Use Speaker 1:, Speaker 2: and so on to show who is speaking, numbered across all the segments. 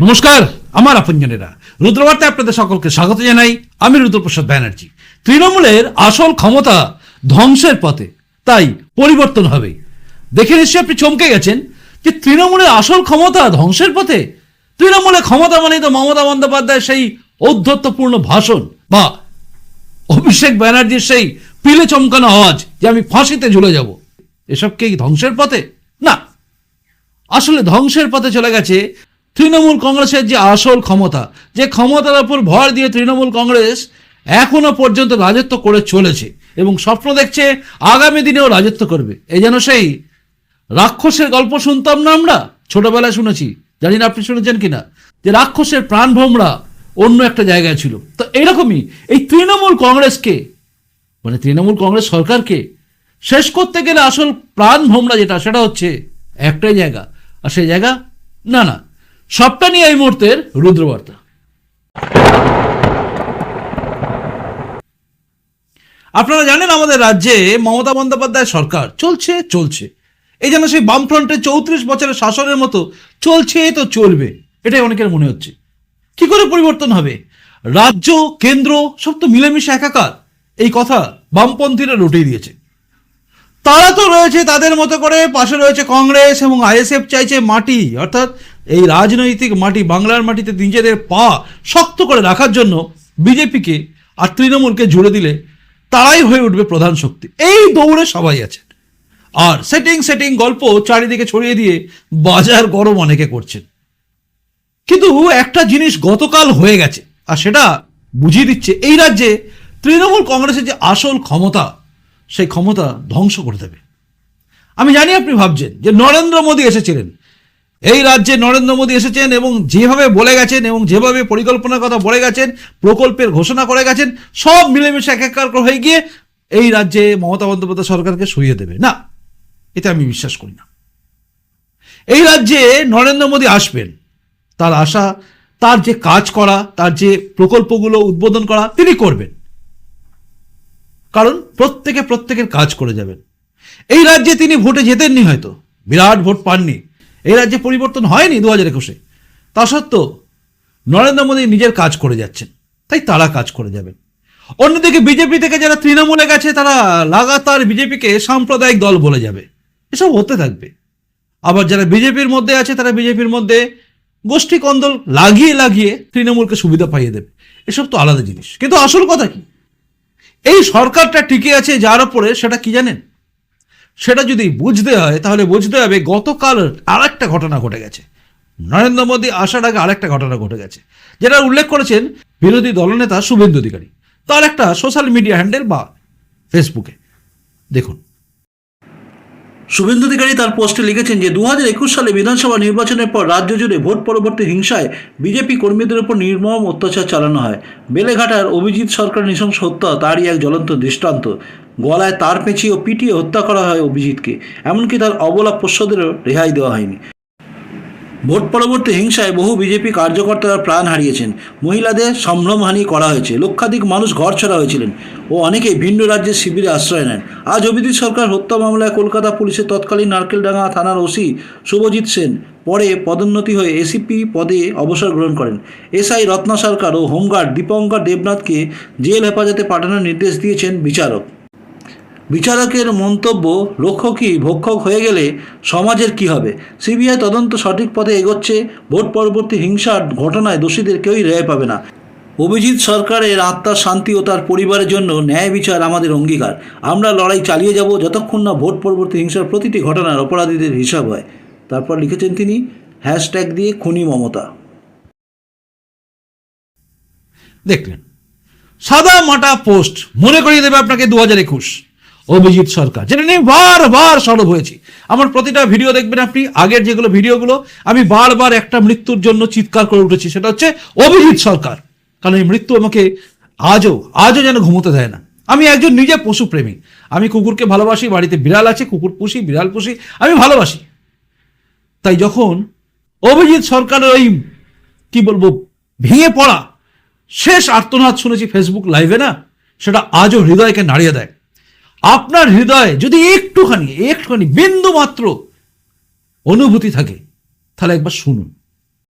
Speaker 1: নমস্কার, আমার আপনজনেরা। রুদ্রবার্তে আপনাদের সকলকে স্বাগত জানাই। আমি রুদ্রপ্রসাদ ব্যানার্জি। তৃণমূলের আসল ক্ষমতা ধ্বংসের পথে, তাই পরিবর্তন হবে। দেখে নিশ্চয়ই আপনি চমকে গেছেন যে তৃণমূলের আসল ক্ষমতা ধ্বংসের পথে, তৃণমূলের ক্ষমতা মানে তো মমতা বন্দ্যোপাধ্যায় সেই ঔদ্ধত্যপূর্ণ ভাষণ বা অভিষেক ব্যানার্জির সেই পিলে চমকানো আওয়াজ যে আমি ফাঁসিতে ঝুলে যাব। এসব কি ধ্বংসের পথে? না। আসলে ধ্বংসের পথে চলে গেছে তৃণমূল কংগ্রেসের যে আসল ক্ষমতা, যে ক্ষমতার উপর ভর দিয়ে তৃণমূল কংগ্রেস এখনও পর্যন্ত রাজত্ব করে চলেছে এবং স্বপ্ন দেখছে আগামী দিনেও রাজত্ব করবে। এই যেন সেই রাক্ষসের গল্প শুনতাম না আমরা? ছোটবেলায় শুনেছি। জানি না আপনি শুনেছেন কিনা? যে রাক্ষসের প্রাণভোমরা অন্য একটা জায়গায় ছিল। তো এরকমই এই তৃণমূল কংগ্রেসকে মানে তৃণমূল কংগ্রেস সরকারকে শেষ করতে গেলে আসল প্রাণ ভোমরা যেটা, সেটা হচ্ছে একটাই জায়গা। আর সেই জায়গা না না। সবটা নিয়ে এই মুহূর্তের রুদ্রবার্তা। আপনারা জানেন আমাদের রাজ্যে মমতা বন্দ্যোপাধ্যায় সরকার চলছে চলছে। এই যেন সেই বামফ্রন্টের চৌত্রিশ বছরের শাসনের মতো চলছে তো চলবে, এটাই অনেকের মনে হচ্ছে। কি করে পরিবর্তন হবে? রাজ্য, কেন্দ্র, সব তো মিলেমিশে একাকার। এই কথা বামপন্থীরা রুটিয়ে দিয়েছে। তারা তো রয়েছে তাদের মতো করে, পাশে রয়েছে কংগ্রেস এবং আইএসএফ চাইছে মাটি, অর্থাৎ এই রাজনৈতিক মাটি বাংলার মাটিতে নিজেদের পা শক্ত করে রাখার জন্য বিজেপিকে আর তৃণমূলকে জুড়ে দিলে তারাই হয়ে উঠবে প্রধান শক্তি। এই দৌড়ে সবাই আছে আর সেটিং সেটিং গল্প চারিদিকে ছড়িয়ে দিয়ে বাজার গরম অনেকে করছেন। কিন্তু একটা জিনিস গতকাল হয়ে গেছে, আর সেটা বুঝিয়ে দিচ্ছে এই রাজ্যে তৃণমূল কংগ্রেসের যে আসল ক্ষমতা, সেই ক্ষমতা ধ্বংস করে দেবে। আমি জানি আপনি ভাবছেন যে নরেন্দ্র মোদী এসেছিলেন এই রাজ্যে নরেন্দ্র মোদী এসেছেন এবং যেভাবে বলে গেছেন এবং যেভাবে পরিকল্পনার কথা বলে গেছেন, প্রকল্পের ঘোষণা করে গেছেন, সব মিলেমিশে এক একার হয়ে গিয়ে এই রাজ্যে মমতা বন্দ্যোপাধ্যায় সরকারকে সরিয়ে দেবে। না এটা আমি বিশ্বাস করি না। এই রাজ্যে নরেন্দ্র মোদী আসবেন। তার আশা, তার যে কাজ করা, তার যে প্রকল্পগুলো উদ্বোধন করা, তিনি করবেন। কারণ প্রত্যেকে প্রত্যেকের কাজ করে যাবেন। এই রাজ্যে তিনি ভোটে জেতেননি হয়তো। বিরাট ভোট পাননি। এই রাজ্যে পরিবর্তন হয়নি দু হাজার একুশে। তা সত্ত্বেও নরেন্দ্র মোদী নিজের কাজ করে যাচ্ছেন, তাই তারা কাজ করে যাবেন। অন্যদিকে বিজেপি থেকে যারা তৃণমূলে গেছে, তারা লাগাতার বিজেপিকে সাম্প্রদায়িক দল বলে যাবে। এসব হতে থাকবে। আবার যারা বিজেপির মধ্যে আছে, তারা বিজেপির মধ্যে গোষ্ঠী কন্দল লাগিয়ে লাগিয়ে তৃণমূলকে সুবিধা পাইয়ে দেবে। এসব তো আলাদা জিনিস। কিন্তু আসল কথা কি? এই সরকারটা টিকে আছে, যার ওপরে সেটা কি জানেন? সেটা যদি বুঝতে হয়, তাহলে বুঝতে হবে গতকাল আরেকটা ঘটনা ঘটে গেছে। নরেন্দ্র মোদী আসার আগে আরেকটা ঘটনা ঘটে গেছে যেটা উল্লেখ করেছেন বিরোধী দলনেতা শুভেন্দু অধিকারী। তার একটা সোশ্যাল মিডিয়া হ্যান্ডেল বা ফেসবুকে দেখুন।
Speaker 2: শুভেন্দু অধিকারী তার পোস্টে লিখেছেন যে দু হাজার একুশ সালে বিধানসভা নির্বাচনের পর রাজ্য জুড়ে ভোট পরবর্তী হিংসায় বিজেপি কর্মীদের উপর নির্মম অত্যাচার চালানো হয়। বেলেঘাটার অভিজিৎ সরকার নৃশংস হত্যা, তারই এক জ্বলন্ত দৃষ্টান্ত। গলায় তার পেঁচিয়ে ও পিটিয়ে হত্যা করা হয় অভিজিৎকে। এমনকি তার অবলা পোষ্যদেরও রেহাই দেওয়া হয়নি। ভোট পরবর্তী হিংসায় বহু বিজেপি কার্যকর্তারা প্রাণ হারিয়েছেন। মহিলাদের সম্ভ্রমহানি করা হয়েছে। লক্ষাধিক মানুষ ঘর ছড়া হয়েছিলেন ও অনেকেই ভিন্ন রাজ্যের শিবিরে আশ্রয় নেন। আজ অভিজিৎ সরকার হত্যা মামলায় কলকাতা পুলিশের তৎকালীন নারকেলডাঙ্গা থানার ওসি শুভজিৎ সেন পরে পদোন্নতি হয়ে এসিপি পদে অবসর গ্রহণ করেন। এসআই রত্না সরকার ও হোমগার্ড দীপঙ্কর দেবনাথকে জেল হেফাজতে পাঠানোর নির্দেশ দিয়েছেন বিচারক। বিচারকের মন্তব্য লক্ষ্য রক্ষকই ভক্ষক হয়ে গেলে সমাজের কি হবে? সিবিআই তদন্ত সঠিক পথে এগোচ্ছে, ভোট পরবর্তী হিংসার ঘটনায় দোষীদের কেউই রেহাই পাবে না। অভিজিৎ সরকারের আত্মার শান্তি ও তার পরিবারের জন্য ন্যায় বিচার আমাদের অঙ্গীকার। আমরা লড়াই চালিয়ে যাব যতক্ষণ না ভোট পরবর্তী হিংসার প্রতিটি ঘটনার অপরাধীদের হিসাব হয়। তারপর লিখেছেন তিনি, হ্যাশট্যাগ দিয়ে খুনি মমতা।
Speaker 1: দেখলেন, সাদা মাটা পোস্ট মনে করিয়ে দেবে আপনাকে দু হাজার একুশ। অভিজিৎ সরকার, যেটা নিয়ে বারবার সরব হয়েছি। আমার প্রতিটা ভিডিও দেখবেন আপনি, আগের যেগুলো ভিডিওগুলো, আমি বারবার একটা মৃত্যুর জন্য চিৎকার করে উঠেছি, সেটা হচ্ছে অভিজিৎ সরকার। কারণ এই মৃত্যু আমাকে আজও আজও যেন ঘুমোতে দেয় না। আমি একজন নিজে পশুপ্রেমী। আমি কুকুরকে ভালোবাসি, বাড়িতে বিড়াল আছে, কুকুর পুষি, বিড়াল পুষি, আমি ভালোবাসি। তাই যখন অভিজিৎ সরকারের ওই, কি বলব, ভেঙে পড়া শেষ আর্তনাদ শুনেছি ফেসবুক লাইভে না, সেটা আজও হৃদয়কে নাড়িয়ে দেয়। আপনার হৃদয়ে যদি একটুখানি একটুখানি বিন্দু মাত্র অনুভূতি থাকে, তাহলে একবার শুনুন।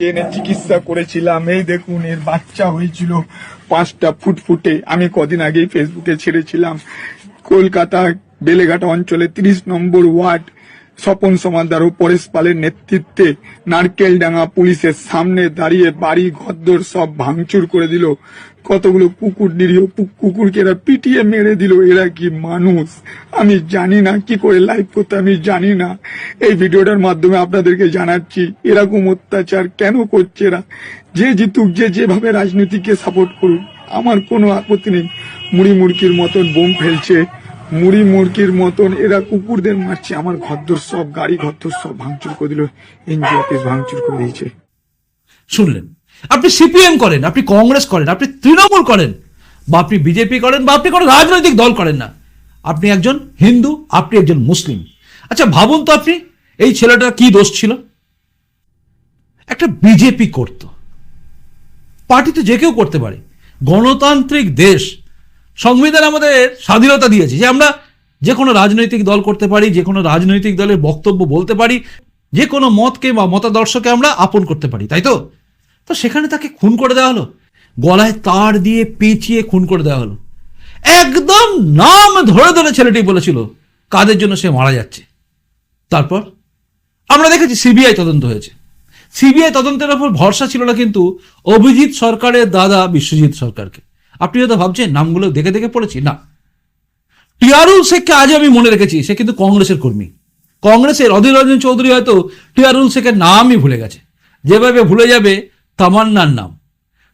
Speaker 3: এনে চিকিৎসা করেছিলাম, এই দেখুন, এর বাচ্চা হয়েছিল পাঁচটা ফুটফুটে আমি কদিন আগেই ফেসবুকে ছেড়েছিলাম। কলকাতা, বেলেঘাটা অঞ্চলে তিরিশ নম্বর ওয়ার্ড, স্বপন সমাদার ও পরেশ পালের নেতৃত্বে নারকেল নারকেলডাঙ্গা পুলিশের সামনে দাঁড়িয়ে বাড়ি, ঘরদোর সব ভাঙচুর করে দিল। কতগুলো কুকুর নিরীহ কুকুরকে এরা পিটিয়ে মেরে দিল। এরা কি মানুষ? আমি জানি না, কি করে লাইভ করতে আমি জানি না। এই ভিডিওটার মাধ্যমে আপনাদেরকে জানাচ্ছি, এরকম অত্যাচার কেন করছে এরা? যে জিতুক, যে যেভাবে রাজনীতিকে সাপোর্ট করুক, আমার কোনো আপত্তি নেই। মুড়ি মুড়কির মতন বোম ফেলছে, মুড়ি মুড়কির মতন এরা কুকুরদের মারছে। আমার ঘরদোর সব, গাড়ি ঘরদোর সব ভাঙচুর করে দিল। এনজিও অফিস ভাঙচুর করে দিয়েছে।
Speaker 1: শুনলেন আপনি সিপিএম করেন, আপনি কংগ্রেস করেন, আপনি তৃণমূল করেন, বা আপনি বিজেপি করেন, বা আপনি কোনো রাজনৈতিক দল করেন না। আপনি একজন হিন্দু, আপনি একজন মুসলিম। আচ্ছা ভাবুন তো আপনি, এই ছেলেটার কি দোষ ছিল? একটা বিজেপি করত। পার্টি তো যে কেউ করতে পারে। গণতান্ত্রিক দেশ। সংবিধান আমাদের স্বাধীনতা দিয়েছে যে আমরা যে কোনো রাজনৈতিক দল করতে পারি, যে কোনো রাজনৈতিক দলের বক্তব্য বলতে পারি, যে কোনো মতকে বা মতাদর্শকে আমরা আপন করতে পারি, তাই তো? তো সেখানে তাকে খুন করে দেওয়া হলো। গলায় তার দিয়ে পেঁচিয়ে খুন করে দেওয়া হলো। একদম নাম ধরে ধরে ছেলেটি বলেছিল, কাদের জন্য সে মারা যাচ্ছে? তারপর আমরা দেখেছি সিবিআই তদন্ত হয়েছে। সিবিআই তদন্তের ওপর ভরসা ছিল না কিন্তু অভিজিৎ সরকারের দাদা বিশ্বজিৎ সরকারকে। আপনি হয়তো ভাবছেন, নামগুলো দেখে দেখে পড়েছি? না। টিয়ারুল শেখকে আজ আমি মনে রেখেছি, সে কিন্তু কংগ্রেসের কর্মী। কংগ্রেসের অধীর রঞ্জন চৌধুরী হয়তো টিয়ারুল শেখের নামই ভুলে গেছে। যেভাবে ভুলে যাবে তামান্নার নাম।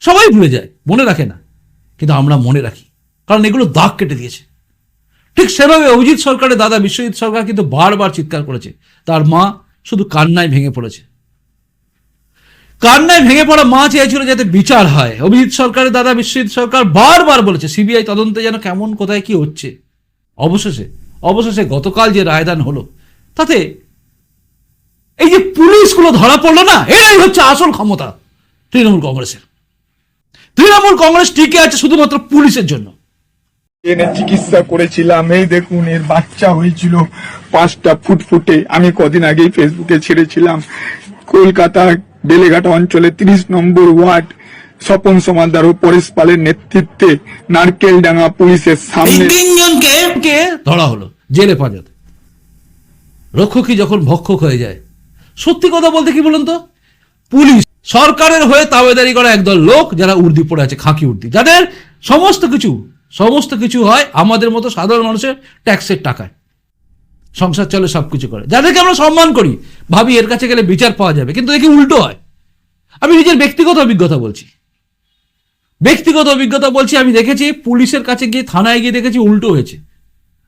Speaker 1: সবাই ভুলে যায়, মনে রাখে না। কিন্তু আমরা মনে রাখি, কারণ এগুলো দাগ কেটে দিয়েছে। ঠিক সেভাবে অভিজিৎ সরকারের দাদা বিশ্বজিৎ সরকার কিন্তু বারবার চিৎকার করেছে, তার মা শুধু কান্নায় ভেঙে পড়েছে। কান্নায় ভেঙে পড়া মা চেয়েছিল যাতে বিচার হয়। অভিজিৎ সরকারের দাদা বিশ্বজিৎ সরকার বারবার বলেছে, সিবিআই তদন্তে যেন কেমন, কোথায় কি হচ্ছে। অবশেষে অবশেষে গতকাল যে রায়দান হলো, তাতে এই যে পুলিশগুলো ধরা পড়ল না, এরাই হচ্ছে আসল ক্ষমতা। তৃণমূল কংগ্রেসের। তৃণমূল কংগ্রেস টিকে আছে শুধুমাত্র পুলিশের জন্য।
Speaker 3: এনে চিকিৎসা করেছিলাম। এই দেখুন এর বাচ্চা হয়েছিল পাঁচটা ফুটফুটে। আমি কদিন আগেই ফেসবুকে ছেড়েছিলাম। কলকাতা বেলেঘাটা অঞ্চলে তিরিশ নম্বর ওয়ার্ড স্বপন সমাদার ও পরেশ পালের নেতৃত্বে নারকেল নারকেলডাঙ্গা পুলিশের সামনে
Speaker 2: তিনজনকে
Speaker 1: কে ধরা হলো? জেলে পাজাত রক্ষকই যখন ভক্ষক হয়ে যায়। সত্যি কথা বলতে কি বলুন তো? পুলিশ। সরকারের হয়ে তাবেদারি করা একদল লোক যারা উর্দি পড়ে আছে, খাঁকি উর্দি। যাদের সমস্ত কিছু সমস্ত কিছু হয় আমাদের মতো সাধারণ মানুষের ট্যাক্সের টাকায়। সংসার চলে সব কিছু করে। যাদেরকে আমরা সম্মান করি, ভাবি এর কাছে গেলে বিচার পাওয়া যাবে, কিন্তু দেখি উল্টো হয়। আমি নিজের ব্যক্তিগত অভিজ্ঞতা বলছি। ব্যক্তিগত অভিজ্ঞতা বলছি, আমি দেখেছি পুলিশের কাছে গিয়ে, থানায় গিয়ে দেখেছি উল্টো হয়েছে।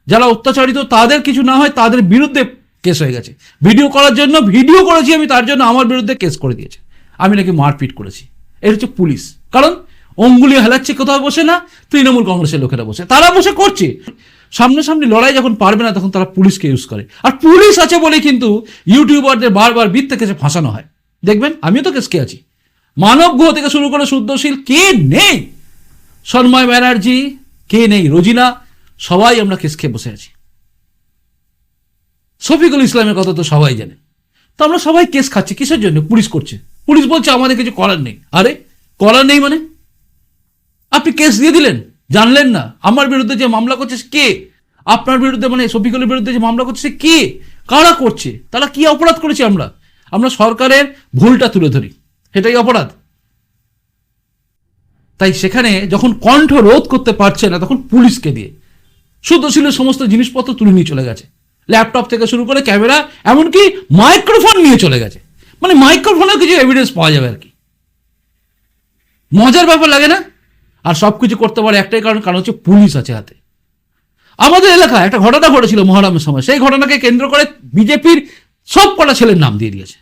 Speaker 1: যারা অত্যাচারিত, তাদের কিছু না হয়, তাদের বিরুদ্ধে কেস হয়ে গেছে। ভিডিও করার জন্য, ভিডিও করেছি আমি, তার জন্য আমার বিরুদ্ধে কেস করে দিয়েছে। আমি নাকি মারপিট করেছি। এটা হচ্ছে পুলিশ। কারণ অঙ্গুলি হেলাচ্ছে, কোথাও বসে না, তৃণমূল কংগ্রেসের লোকেরা বসে। তারা বসে করছে। সামনাসামনি লড়াই যখন পারবে না, তখন তারা পুলিশকে ইউজ করে। আর পুলিশ আছে বলে কিন্তু ইউটিউবারদের বারবার বৃত্তে কেসে ফাঁসানো হয়। দেখবেন, আমিও তো কেসকে আছি। মানব গুহ থেকে শুরু করে শুদ্ধশীল কে নেই? সন্ময় ব্যানার্জি, কে নেই? রোজিনা, সবাই আমরা কেস খেয়ে বসে আছি। শফিকুল ইসলামের কথা তো সবাই জানে। তো আমরা সবাই কেস খাচ্ছি, কিসের জন্য? পুলিশ করছে। পুলিশ বলছে, আমাদের কিছু করার নেই। আরে, করার নেই মানে? আপনি কেস দিয়ে দিলেন? জানলেন না। আমার বিরুদ্ধে যে মামলা করছে কে? আপনার বিরুদ্ধে মানে শফিকুলের বিরুদ্ধে যে মামলা করছে কে? কারা করছে? তারা কি অপরাধ করেছে আমরা? আমরা সরকারের ভুলটা তুলে ধরি। সেটাই অপরাধ। তাই সেখানে যখন কণ্ঠ রোধ করতে পারছে না, তখন পুলিশকে দিয়ে। শুদ্ধশীলের সমস্ত জিনিসপত্র তুলে নিয়ে চলে গেছে। ল্যাপটপ থেকে শুরু করে ক্যামেরা, এমনকি মাইক্রোফোন নিয়ে চলে গেছে। মানে মাইক্রোফোনেও কিছু এভিডেন্স পাওয়া যাবে আর কি। মজার ব্যাপার লাগে না? আর সব কিছু করতে পারে একটাই কারণ কারণ হচ্ছে পুলিশ আছে হাতে। আমাদের এলাকায় একটা ঘটনা ঘটেছিল মহারামের সময়। সেই ঘটনাকে কেন্দ্র করে বিজেপির সব কটা ছেলের নাম দিয়ে দিয়েছে।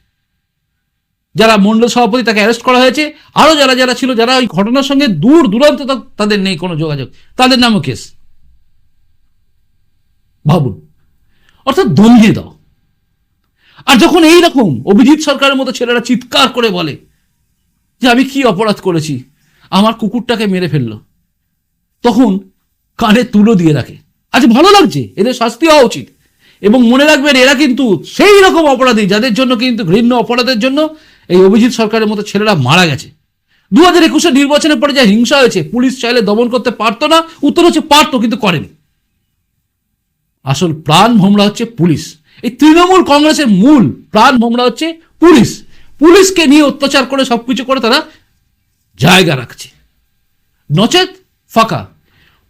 Speaker 1: যারা মন্ডল সভাপতি তাকে অ্যারেস্ট করা হয়েছে, আরও যারা যারা ছিল, যারা ওই ঘটনার সঙ্গে দূর দূরান্ত তাদের নেই কোনো যোগাযোগ। তাদের নামও কেস। ভাবুন। অর্থাৎ দমিয়ে দাও। আর যখন এই রকম অভিজিৎ সরকারের মতো ছেলেরা চিৎকার করে বলে যে আমি কি অপরাধ করেছি, আমার কুকুরটাকে মেরে ফেলল, তখন কানে তুলো দিয়ে রাখে। আজ ভালো লাগছে, এদের শাস্তি হওয়া উচিত। এবং মনে রাখবেন, এরা কিন্তু সেই রকম অপরাধী যাদের জন্য কিন্তু ঘৃণ্য অপরাধের জন্য এই অভিজিৎ সরকারের মতো ছেলেরা মারা গেছে। দু হাজার একুশে নির্বাচনের পরে যা হিংসা হয়েছে, পুলিশ চাইলে দমন করতে পারতো না, উত্তর হচ্ছে পারতো, কিন্তু করেনি। আসল প্রাণ ভোমরা হচ্ছে পুলিশ। এই তৃণমূল কংগ্রেসের মূল প্রাণ ভোমরা হচ্ছে পুলিশ। পুলিশকে নিয়ে অত্যাচার করে সবকিছু করে তারা জায়গা রাখছে। নচেত ফাঁকা।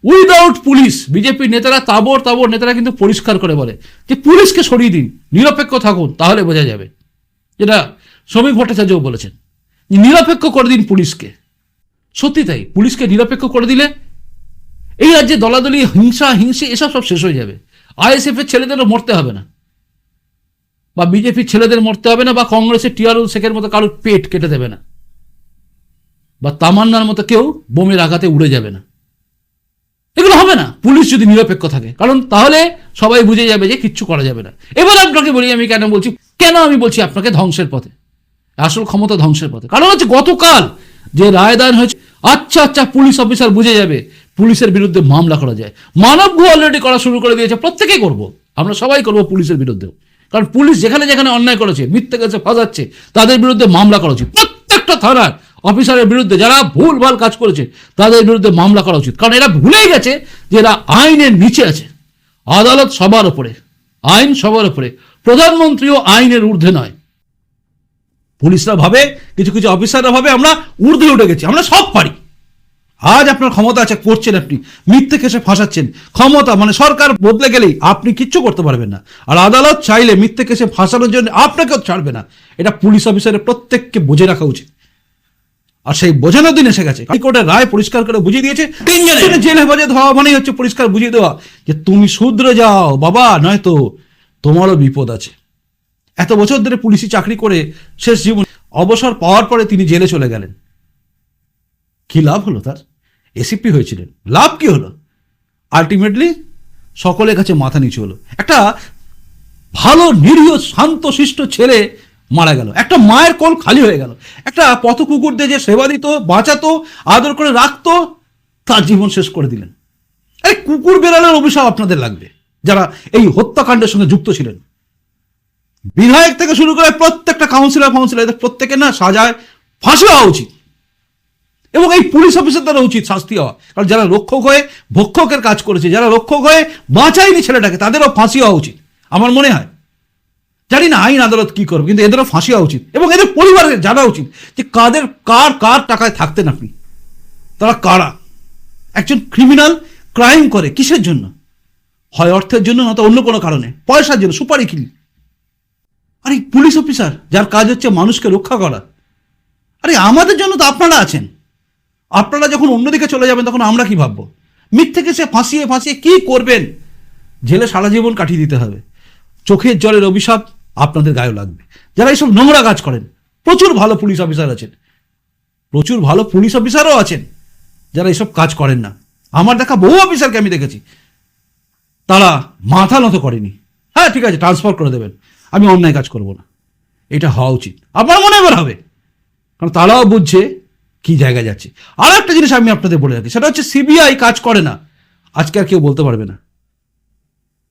Speaker 1: উইদাউট পুলিশ বিজেপির নেতারা তাবর তাবর নেতারা কিন্তু পরিষ্কার করে বলে যে পুলিশকে সরিয়ে দিন, নিরপেক্ষ থাকুন, তাহলে বোঝা যাবে। যেটা শ্রমিক ভট্টাচার্যও বলেছেন নিরপেক্ষ করে দিন পুলিশকে। সত্যি তাই, পুলিশকে নিরপেক্ষ করে দিলে এই রাজ্যে দলাদলি, হিংসা, হিংসে, এসব সব শেষ হয়ে যাবে। আইএসএফ এর ছেলেদেরও মরতে হবে না। বা বিজেপির ছেলেদের মরতে হবে না বা কংগ্রেসের টিয়ারুল শেখের মতো কারোর পেট কেটে দেবে না। বা তামান্নার মতো কেউ বোমের আঘাতে উড়ে যাবে না। এগুলো হবে না, পুলিশ যদি নিরপেক্ষ থাকে। কারণ তাহলে সবাই বুঝে যাবে যে কিচ্ছু করা যাবে না। এবার আপনাকে বলি, আমি কেন বলছি, কেন আমি বলছি আপনাকে ধ্বংসের পথে? আসল ক্ষমতা ধ্বংসের পথে। কারণ হচ্ছে গতকাল যে রায়দান হয়েছে আচ্ছা আচ্ছা পুলিশ অফিসার বুঝে যাবে, পুলিশের বিরুদ্ধে মামলা করা যায়। মানব অলরেডি করা শুরু করে দিয়েছে, প্রত্যেকেই করব। আমরা সবাই করব পুলিশের বিরুদ্ধে কারণ পুলিশ যেখানে যেখানে অন্যায় করেছে, মিথ্যে কাছে ফাঁসাচ্ছে, তাদের বিরুদ্ধে মামলা করা উচিত। প্রত্যেকটা থানার অফিসারের বিরুদ্ধে যারা ভুল ভালো কাজ করেছে, তাদের বিরুদ্ধে মামলা করা উচিত। কারণ এরা ভুলেই গেছে যে এরা আইনের নিচে আছে। আদালত সবার ওপরে আইন সবার ওপরে প্রধানমন্ত্রীও আইনের ঊর্ধ্বে নয়। পুলিশরা ভাবে, কিছু কিছু অফিসাররা ভাবে, আমরা ঊর্ধ্বে উঠে গেছি, আমরা সব পারি। আজ আপনার ক্ষমতা আছে করছেন আপনি। মিথ্যে কেসে ফাঁসাচ্ছেন। ক্ষমতা মানে সরকার বদলে গেলেই আপনি কিচ্ছু করতে পারবেন না। আর আদালত চাইলে মিথ্যে কেসে ফাঁসানোর জন্য আপনাকেও ছাড়বে না। এটা পুলিশ অফিসারের প্রত্যেককে বুঝে রাখা উচিত। আর সেই বোঝানোর দিন এসে গেছে। হাইকোর্টের রায় পরিষ্কার করে বুঝিয়ে দিয়েছে তিনজনের জেল হেফাজত হওয়া মানেই হচ্ছে পরিষ্কার বুঝিয়ে দেওয়া। যে তুমি শুধরে যাও বাবা নয়তো তোমারও বিপদ আছে। এত বছর ধরে পুলিশি চাকরি করে শেষ জীবন অবসর পাওয়ার পরে তিনি জেলে চলে গেলেন। কি লাভ হলো তার? এসিপি হয়েছিলেন। লাভ কি হলো? আলটিমেটলি সকলের কাছে মাথা নিচু হলো। একটা ভালো, নিরীহ, শান্ত, শিষ্ট ছেলে মারা গেল। একটা মায়ের কোল খালি হয়ে গেল। একটা পথ কুকুরদের যে সেবা দিত, বাঁচাতো, আদর করে রাখতো, তার জীবন শেষ করে দিলেন। আরে, কুকুর বেড়ালের অভিশাপ আপনাদের লাগবে, যারা এই হত্যাকাণ্ডের সঙ্গে যুক্ত ছিলেন। বিধায়ক থেকে শুরু করে প্রত্যেকটা কাউন্সিলর ফাউন্সিলর এদের প্রত্যেকের না সাজায়, ফাঁসি হওয়া উচিত। এবং এই পুলিশ অফিসার দ্বারা উচিত শাস্তি হওয়া। কারণ যারা রক্ষক হয়ে ভক্ষকের কাজ করেছে, যারা রক্ষক হয়ে বাঁচায়নি ছেলেটাকে, তাদেরও ফাঁসি হওয়া উচিত, আমার মনে হয়। জানি না আইন আদালত কি করবে, কিন্তু এদেরও ফাঁসি হওয়া উচিত। এবং এদের পরিবারের জানা উচিত যে কাদের, কার কার টাকায় থাকতেন আপনি? তারা কারা? একজন ক্রিমিনাল ক্রাইম করে কিসের জন্য? হয় অর্থের জন্য নয়তো অন্য কোনো কারণে? পয়সার জন্য, সুপারি কিনি। আরে পুলিশ অফিসার, যার কাজ হচ্ছে মানুষকে রক্ষা করা। আরে, আমাদের জন্য তো আপনারা আছেন। আপনারা যখন অন্যদিকে চলে যাবেন, তখন আমরা কি ভাববো? মিথ্যে সে ফাঁসিয়ে ফাঁসিয়ে কি করবেন? জেলে সারা জীবন কাটিয়ে দিতে হবে। চোখের জলের অভিশাপ আপনাদের গায়ে লাগবে। যারা এইসব নোংরা কাজ করেন, প্রচুর ভালো পুলিশ অফিসার আছেন। প্রচুর ভালো পুলিশ অফিসারও আছেন। যারা এইসব কাজ করেন না। আমার দেখা বহু অফিসারকে আমি দেখেছি। তারা মাথা নত করেনি। হ্যাঁ ঠিক আছে ট্রান্সফার করে দেবেন। আমি অন্যায় কাজ করব না। এটা হওয়া উচিত। আপনার মনে হবে। কারণ তারাও বুঝছে কি জায়গায় যাচ্ছে? আর একটা জিনিস আমি আপনাদের বলে রাখি, সেটা হচ্ছে সিবিআই কাজ করে না। আজকে আর কেউ বলতে পারবে না।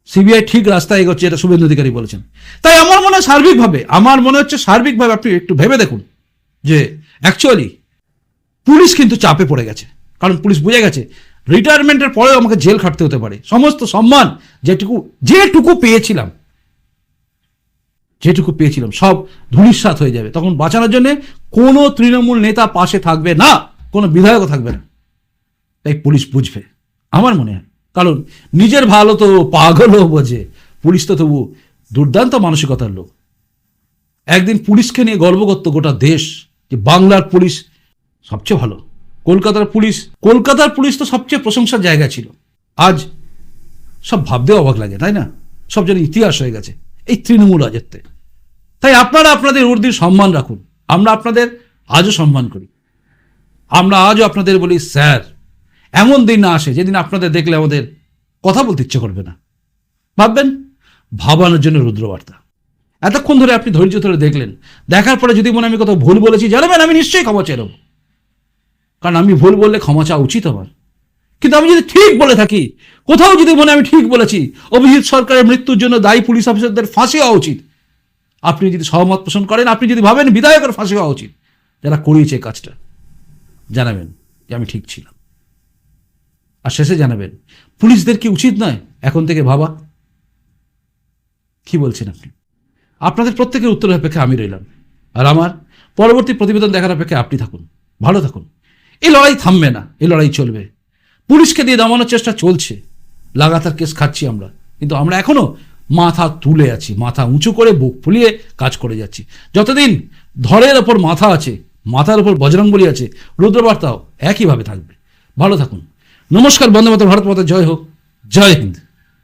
Speaker 1: সিবিআই ঠিক রাস্তায় এগোচ্ছে, এটা শুভেন্দু অধিকারী বলেছেন। তাই আমার মনে হয় সার্বিকভাবে, আমার মনে হচ্ছে সার্বিকভাবে আপনি একটু ভেবে দেখুন যে অ্যাকচুয়ালি পুলিশ কিন্তু চাপে পড়ে গেছে। কারণ পুলিশ বুঝে গেছে রিটায়ারমেন্টের পরেও আমাকে জেল খাটতে হতে পারে। সমস্ত সম্মান যেটুকু যেটুকু পেয়েছিলাম যেটুকু পেয়েছিলাম, সব ধূলিসাৎ হয়ে যাবে। তখন বাঁচানোর জন্য কোনো তৃণমূল নেতা পাশে থাকবে না, কোনো বিধায়কও থাকবে না। তাই পুলিশ বুঝবে, আমার মনে হয়। কারণ নিজের ভালো তো পাগলও বোঝে, পুলিশ তো তবু দুর্দান্ত মানসিকতার লোক। একদিন পুলিশকে নিয়ে গর্ব করতো গোটা দেশ যে বাংলার পুলিশ সবচেয়ে ভালো। কলকাতার পুলিশ কলকাতার পুলিশ তো সবচেয়ে প্রশংসার জায়গা ছিল। আজ সব ভাবতেও অবাক লাগে, তাই না? সব যেন ইতিহাস হয়ে গেছে, এই তৃণমূল রাজত্বে। তাই আপনারা আপনাদের উর্দির সম্মান রাখুন। আমরা আপনাদের আজও সম্মান করি। আমরা আজও আপনাদের বলি, স্যার, এমন দিন না আসে যেদিন আপনাদের দেখলে আমাদের কথা বলতে ইচ্ছে করবে না। ভাববেন? ভাবানোর জন্য রুদ্রবার্তা। এতক্ষণ ধরে আপনি ধৈর্য ধরে দেখলেন। দেখার পরে যদি মনে আমি কোথাও ভুল বলেছি, জানাবেন, আমি নিশ্চয়ই ক্ষমা চেয়ে নেব। কারণ আমি ভুল বললে ক্ষমা চাওয়া উচিত আমার। কিন্তু আমি যদি ঠিক বলে থাকি, কোথাও যদি মনে আমি ঠিক বলেছি, অভিজিৎ সরকারের মৃত্যুর জন্য দায়ী পুলিশ অফিসারদের ফাঁসি হওয়া উচিত। আপনি যদি সহমত পোষণ করেন, আপনি যদি ভাবেন বিধায়কের ফাঁসি হওয়া উচিত, যারা করিয়েছে কাজটা, জানাবেন যে আমি ঠিক ছিলাম। আর শেষে জানাবেন, পুলিশদের কি উচিত নয় এখন থেকে ভাবা? কি বলছেন আপনি? আপনাদের প্রত্যেকের উত্তরের অপেক্ষা আমি রইলাম। আর আমার পরবর্তী প্রতিবেদন দেখার অপেক্ষা আপনি থাকুন, ভালো থাকুন। এই লড়াই থামবে না এই লড়াই চলবে। পুলিশকে দিয়ে দমানোর চেষ্টা চলছে। লাগাতার কেস খাচ্ছি আমরা, কিন্তু আমরা এখনও মাথা তুলে আছি, মাথা উঁচু করে বুক ফুলিয়ে কাজ করে যাচ্ছি। যতদিন ধরের ওপর মাথা আছে, মাথার ওপর বজরঙ্গলি আছে, রুদ্রবার্তাও একইভাবে থাকবে। ভালো থাকুন। নমস্কার, বন্দে মাতা ভারত মাতা, জয় হোক। জয় হিন্দ।